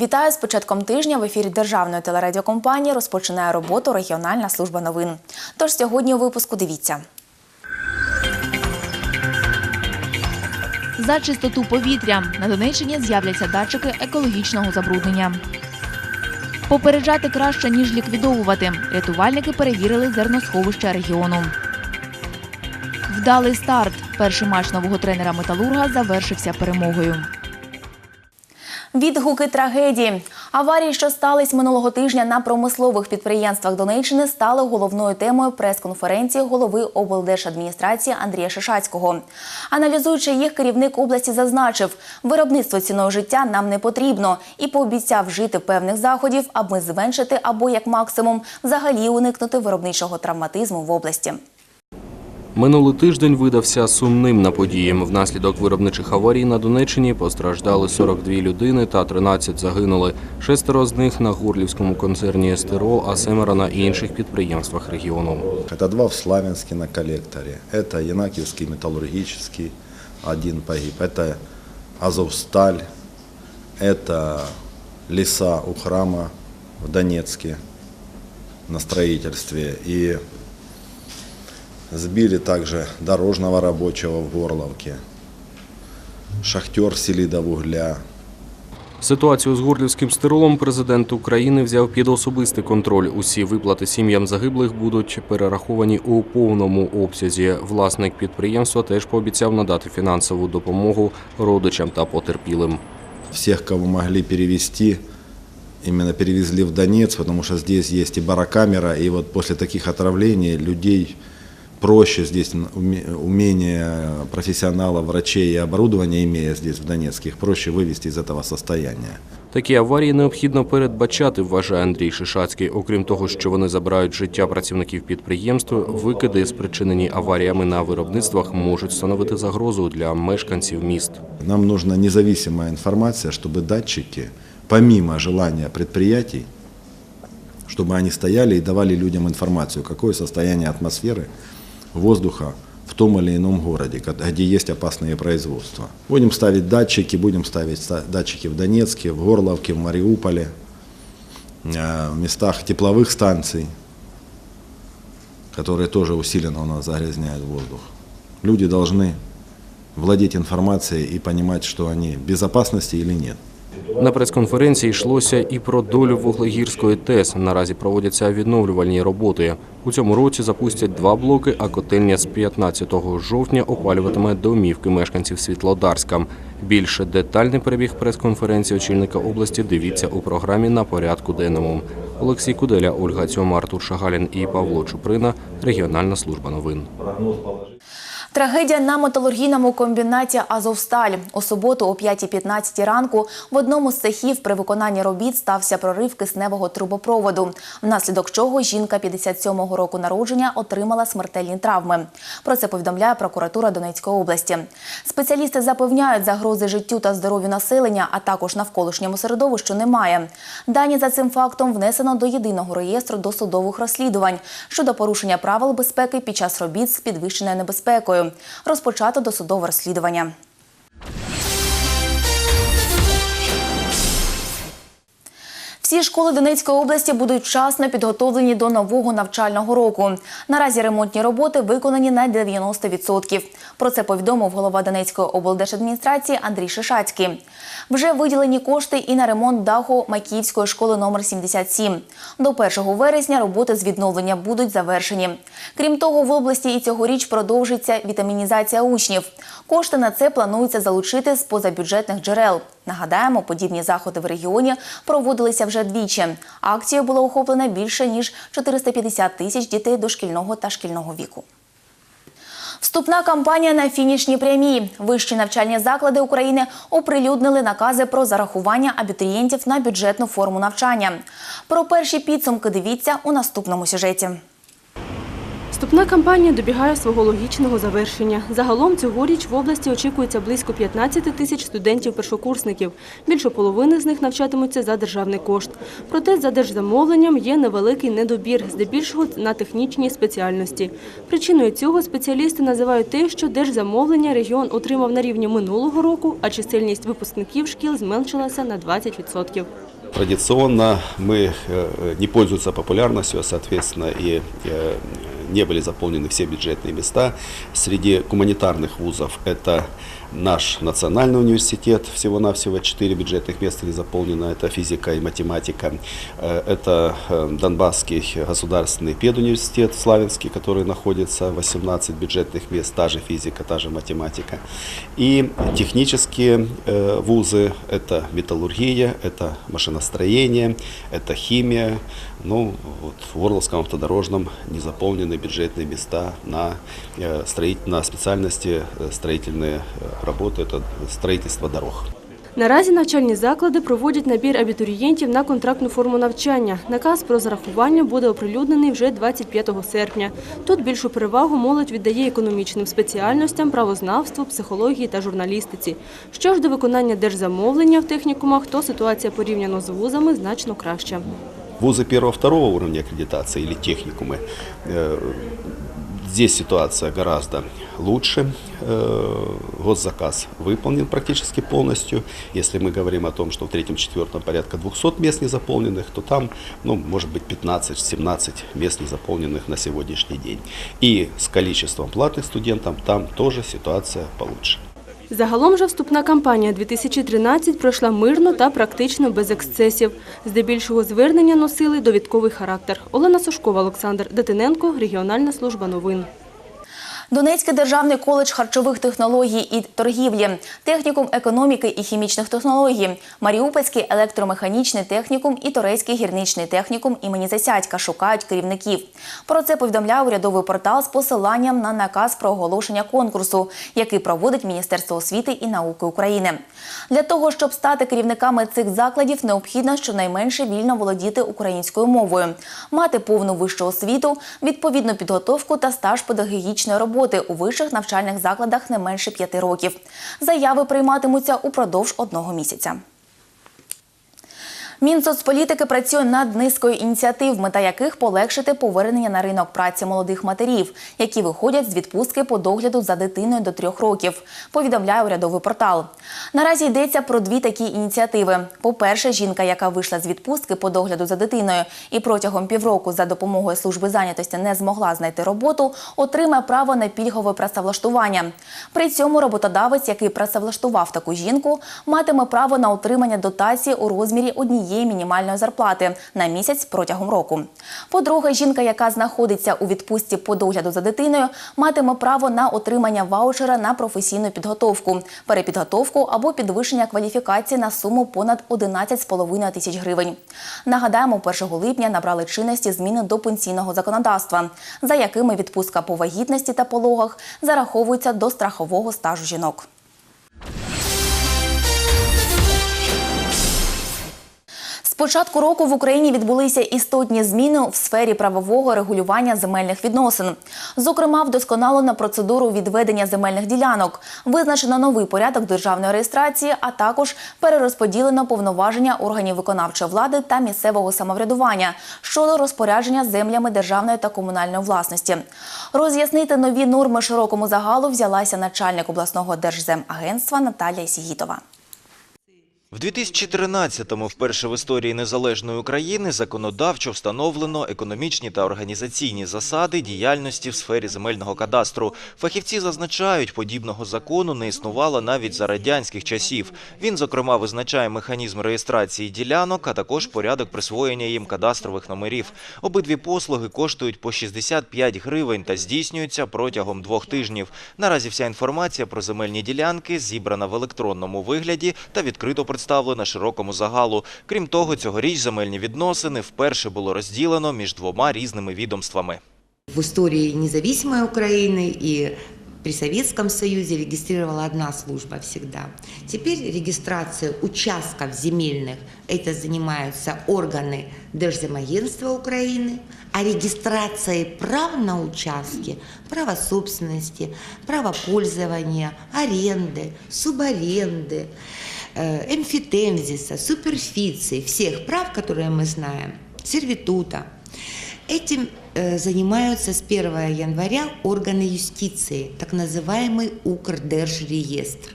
Вітаю з початком тижня. В ефірі державної телерадіокомпанії розпочинає роботу регіональна служба новин. Тож сьогодні у випуску дивіться. За чистоту повітря на Донеччині з'являться датчики екологічного забруднення. Попереджати краще, ніж ліквідовувати. Рятувальники перевірили зерносховища регіону. Вдалий старт. Перший матч нового тренера Металурга завершився перемогою. Відгуки трагедії. Аварії, що стались минулого тижня на промислових підприємствах Донеччини, стали головною темою прес-конференції голови облдержадміністрації Андрія Шишацького. Аналізуючи їх, керівник області зазначив, виробництво ціною життя нам не потрібно і пообіцяв вжити певних заходів, аби зменшити або як максимум взагалі уникнути виробничого травматизму в області. Минулий тиждень видався сумним на події. Внаслідок виробничих аварій на Донеччині постраждали 42 людини та 13 загинули. Шестеро з них на Гурлівському концерні «Естерол», а семеро на інших підприємствах регіону. Это два в Славянске на коллекторе. Это Янакиевский металлургический, один погиб. Это Азовсталь. Это леса у храма в Донецке на строительстве. И сбили также дорожного рабочего в Горловке. Шахтер Селидовугля. Ситуацію з Гурлівським стиролом президент України взяв під особистий контроль. Усі виплати сім'ям загиблих будуть перераховані у повному обсязі. Власник підприємства теж пообіцяв надати фінансову допомогу родичам та потерпілим. всех, кого могли перевести, именно перевезли в Донец, потому что здесь есть и барокамера, и вот после таких отравлений людей проще здесь уме- умение профессионалов, врачей и оборудования, имея здесь в Донецке, их проще вывести из этого состояния. Такі аварії необхідно передбачати, вважає Андрій Шишацький. Окрім того, що вони забирають життя працівників підприємств, викиди, спричинені аваріями на виробництвах, можуть становити загрозу для мешканців міст. Нам нужна независимая информация, чтобы датчики, помимо желания предприятий, чтобы они стояли и давали людям информацию, какое состояние атмосферы, Воздуха в том или ином городе, где есть опасные производства. Будем ставить датчики, будем ставить ста- датчики в Донецке, в Горловке, в Мариуполе, э, в местах тепловых станций, которые тоже усиленно у нас загрязняют воздух. Люди должны владеть информацией и понимать, что они в безопасности или нет. На прес-конференції йшлося і про долю Вуглегірської ТЕС. Наразі проводяться відновлювальні роботи. У цьому році запустять два блоки, а котельня з 15 жовтня опалюватиме домівки мешканців Світлодарська. Більше детальний перебіг прес-конференції очільника області дивіться у програмі на порядку денному. Олексій Куделя, Ольга Цьома, Артур Шагалін і Павло Чуприна. Регіональна служба новин. Трагедія на металургійному комбінаті Азовсталь. У суботу о 5.15 ранку в одному з цехів при виконанні робіт стався прорив кисневого трубопроводу, внаслідок чого жінка 57-го року народження отримала смертельні травми. Про це повідомляє прокуратура Донецької області. Спеціалісти запевняють, загрози життю та здоров'ю населення, а також навколишньому середовищу немає. Дані за цим фактом внесено до єдиного реєстру досудових розслідувань щодо порушення правил безпеки під час робіт з підвищеною небезпекою. Розпочато досудове розслідування. Всі школи Донецької області будуть вчасно підготовлені до нового навчального року. Наразі ремонтні роботи виконані на 90%. Про це повідомив голова Донецької облдержадміністрації Андрій Шишацький. Вже виділені кошти і на ремонт даху Макіївської школи номер 77. До 1 вересня роботи з відновлення будуть завершені. Крім того, в області і цьогоріч продовжиться вітамінізація учнів. Кошти на це планується залучити з позабюджетних джерел. Нагадаємо, подібні заходи в регіоні проводилися вже двічі. Акцією було охоплено більше ніж 450 тисяч дітей дошкільного та шкільного віку. Вступна кампанія на фінішній прямій. Вищі навчальні заклади України оприлюднили накази про зарахування абітурієнтів на бюджетну форму навчання. Про перші підсумки дивіться у наступному сюжеті. Вступна кампанія добігає свого логічного завершення. Загалом цьогоріч в області очікується близько 15 тисяч студентів-першокурсників. Більше половини з них навчатимуться за державний кошт. Проте за держзамовленням є невеликий недобір, здебільшого на технічній спеціальності. Причиною цього спеціалісти називають те, що держзамовлення регіон отримав на рівні минулого року, а чисельність випускників шкіл зменшилася на 20%. Традиционно мы э, не пользуются популярностью, а, соответственно, и э, не были заполнены все бюджетные места. Среди гуманитарных вузов это наш национальный университет, всего-навсего 4 бюджетных места не заполнено, это физика и математика. Э, Это э, Донбасский государственный педуниверситет Славянский, который находится 18 бюджетных мест, та же физика, та же математика. И технические э, вузы – это металлургия, это машиностроение, это химия. Ну, вот в Орловском автодорожном не заполнены бюджетные места на, строить, на специальности строительные э, работы, это строительство дорог. Наразі навчальні заклади проводять набір абітурієнтів на контрактну форму навчання. Наказ про зарахування буде оприлюднений вже 25 серпня. Тут більшу перевагу молодь віддає економічним спеціальностям, правознавству, психології та журналістиці. Що ж до виконання держзамовлення в технікумах, то ситуація порівняно з вузами значно краща. Вузы первого-второго уровня аккредитации или техникумы, э, здесь ситуация гораздо лучше. Э, Госзаказ выполнен практически полностью. Если мы говорим о том, что в третьем-четвертом порядка 200 мест незаполненных, то там, ну, может быть, 15-17 мест незаполненных на сегодняшний день. И с количеством платных студентов там тоже ситуация получше. Загалом же вступна кампанія 2013 пройшла мирно та практично без ексцесів. Здебільшого звернення носили довідковий характер. Олена Сушкова, Олександр Дитиненко, Регіональна служба новин. Донецький державний коледж харчових технологій і торгівлі, технікум економіки і хімічних технологій, Маріупольський електромеханічний технікум і Торецький гірничний технікум імені Засядька шукають керівників. Про це повідомляє урядовий портал з посиланням на наказ про оголошення конкурсу, який проводить Міністерство освіти і науки України. Для того, щоб стати керівниками цих закладів, необхідно щонайменше вільно володіти українською мовою, мати повну вищу освіту, відповідну підготовку та стаж педагогічної роботи у вищих навчальних закладах не менше п'яти років. Заяви прийматимуться упродовж одного місяця. Мінсоцполітики працює над низкою ініціатив, мета яких полегшити повернення на ринок праці молодих матерів, які виходять з відпустки по догляду за дитиною до трьох років. Повідомляє урядовий портал. Наразі йдеться про дві такі ініціативи. По-перше, жінка, яка вийшла з відпустки по догляду за дитиною і протягом півроку за допомогою служби зайнятості не змогла знайти роботу, отримає право на пільгове працевлаштування. При цьому роботодавець, який працевлаштував таку жінку, матиме право на отримання дотації у розмірі однієї мінімальної зарплати на місяць протягом року. По-друге, жінка, яка знаходиться у відпустці по догляду за дитиною, матиме право на отримання ваучера на професійну підготовку, перепідготовку або підвищення кваліфікації на суму понад 11,5 тисяч гривень. Нагадаємо, 1 липня набрали чинності зміни до пенсійного законодавства, за якими відпустка по вагітності та пологах зараховується до страхового стажу жінок. Початку року в Україні відбулися істотні зміни в сфері правового регулювання земельних відносин. Зокрема, вдосконалено процедуру відведення земельних ділянок, визначено новий порядок державної реєстрації, а також перерозподілено повноваження органів виконавчої влади та місцевого самоврядування щодо розпорядження землями державної та комунальної власності. Роз'яснити нові норми широкому загалу взялася начальник обласного держземагентства Наталія Сігітова. В 2013-му вперше в історії незалежної України законодавчо встановлено економічні та організаційні засади діяльності в сфері земельного кадастру. Фахівці зазначають, подібного закону не існувало навіть за радянських часів. Він, зокрема, визначає механізм реєстрації ділянок, а також порядок присвоєння їм кадастрових номерів. Обидві послуги коштують по 65 гривень та здійснюються протягом двох тижнів. Наразі вся інформація про земельні ділянки зібрана в електронному вигляді та відкрито представлена широкому загалу. Крім того, цьогоріч земельні відносини вперше було розділено між двома різними відомствами. В истории независимой Украины и при Советском Союзе регистрировала одна служба всегда. Теперь регистрация участков земельных, это занимаются органы Держземагентства Украины, а регистрацией прав на участки, права собственности, права пользования, аренды, субаренды, э, эмфитемзиса, суперфиции, всех прав, которые мы знаем, сервитута, Этим э, занимаются с 1 января органы юстиции, так называемый Укрдержреестр.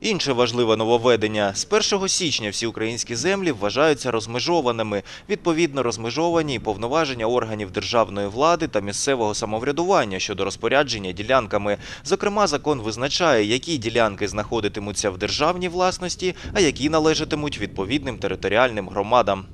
Інше важливе нововведення – з 1 січня всі українські землі вважаються розмежованими. Відповідно, розмежовані і повноваження органів державної влади та місцевого самоврядування щодо розпорядження ділянками. Зокрема, закон визначає, які ділянки знаходитимуться в державній власності, а які належатимуть відповідним територіальним громадам.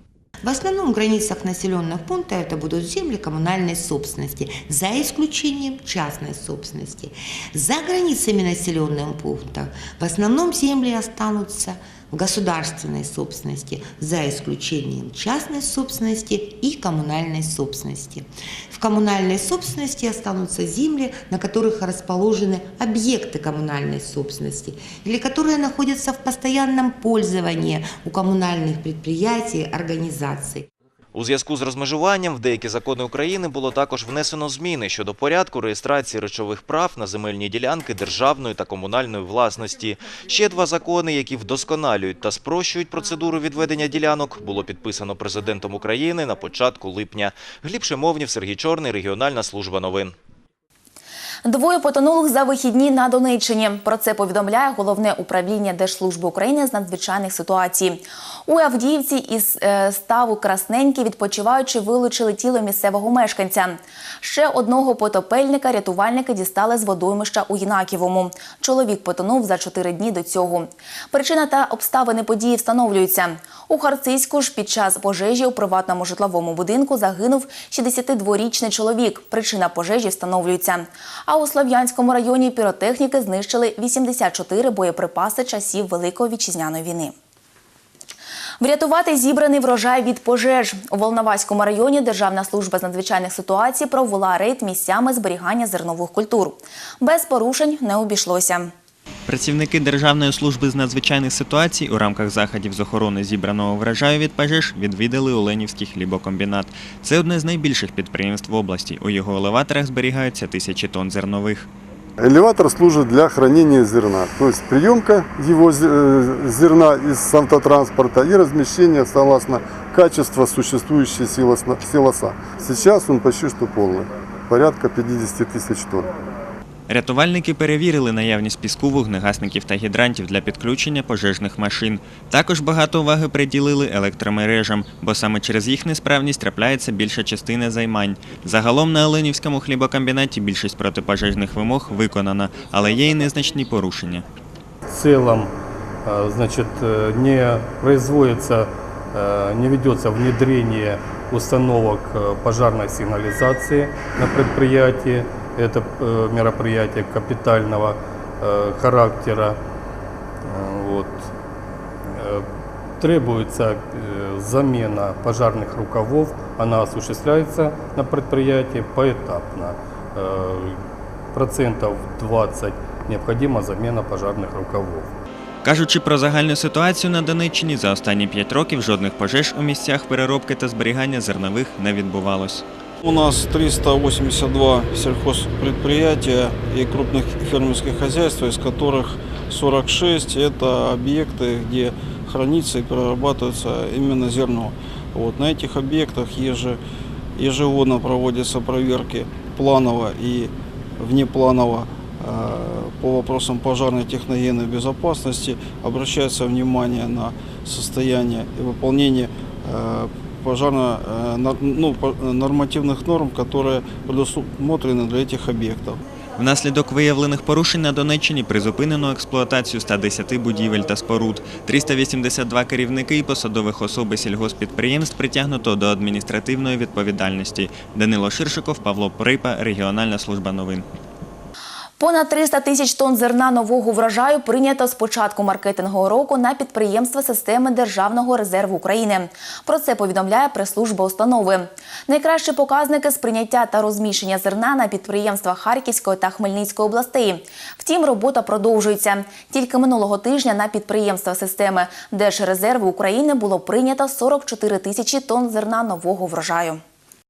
В основном в границах населенных пунктов это будут земли коммунальной собственности, за исключением частной собственности. За границами населенных пунктов в основном земли останутся в государственной собственности, за исключением частной собственности и коммунальной собственности. В коммунальной собственности останутся земли, на которых расположены объекты коммунальной собственности или которые находятся в постоянном пользовании у коммунальных предприятий, организаций. У зв'язку з розмежуванням в деякі закони України було також внесено зміни щодо порядку реєстрації речових прав на земельні ділянки державної та комунальної власності. Ще два закони, які вдосконалюють та спрощують процедуру відведення ділянок, було підписано президентом України на початку липня. Гліб Шимовнів, Сергій Чорний, регіональна служба новин. Двоє потонулих за вихідні на Донеччині. Про це повідомляє головне управління Держслужби України з надзвичайних ситуацій. У Авдіївці із е, ставу Красненький відпочиваючи вилучили тіло місцевого мешканця. Ще одного потопельника рятувальники дістали з водоймища у Єнаківому. Чоловік потонув за чотири дні до цього. Причина та обставини події встановлюються. У Харцизьку ж під час пожежі у приватному житловому будинку загинув 62-річний чоловік. Причина пожежі встановлюється. А у Слов'янському районі піротехніки знищили 84 боєприпаси часів Великої вітчизняної війни. Врятувати зібраний врожай від пожеж. У Волноваському районі Державна служба з надзвичайних ситуацій провела рейд місцями зберігання зернових культур. Без порушень не обійшлося. Працівники Державної служби з надзвичайних ситуацій у рамках заходів з охорони зібраного врожаю від пожеж відвідали Оленівський хлібокомбінат. Це одне з найбільших підприємств в області. У його елеваторах зберігаються тисячі тонн зернових. Элеватор служит для хранения зерна, то есть приемка его зе- э, зерна из автотранспорта и размещение согласно качества существующей силосно- силоса. Сейчас он почти что полный, порядка 50 тысяч тонн. Рятувальники перевірили наявність піску, вогнегасників та гідрантів для підключення пожежних машин. Також багато уваги приділили електромережам, бо саме через їх несправність трапляється більша частина займань. Загалом на Оленівському хлібокомбінаті більшість протипожежних вимог виконана, але є і незначні порушення. в целом э, значит, э, не производится, э, не ведется внедрение установок э, пожарной сигнализации на предприятии. Это э, мероприятие капитального э, характера. Э, Вот. Э, Требуется э, замена пожарных рукавов. Она осуществляется на предприятии поэтапно. Э, Процентов 20 необходима замена пожарных рукавов. Кажучи про загальну ситуацію на Донеччині, за останні п'ять років жодних пожеж у місцях переробки та зберігання зернових не відбувалось. У нас 382 сельхозпредприятия и крупных фермерских хозяйств, из которых 46 это объекты, где хранится и перерабатывается именно зерно. Вот, на этих объектах еже- ежегодно проводятся проверки планово и внепланово э, по вопросам пожарной техногенной безопасности. Обращается внимание на состояние и выполнение э, пожарно, э, нар- ну, по- нормативных норм, которые предусмотрены для этих объектов. Внаслідок виявлених порушень на Донеччині призупинено експлуатацію 110 будівель та споруд. 382 керівники і посадових особи сільгоспідприємств притягнуто до адміністративної відповідальності. Данило Ширшиков, Павло Порипа, Регіональна служба новин. Понад 300 тисяч тонн зерна нового врожаю прийнято з початку маркетингового року на підприємства системи Державного резерву України. Про це повідомляє прес-служба установи. Найкращі показники з прийняття та розміщення зерна на підприємствах Харківської та Хмельницької областей. Втім, робота продовжується. Тільки минулого тижня на підприємства системи Держрезерву України було прийнято 44 тисячі тонн зерна нового врожаю.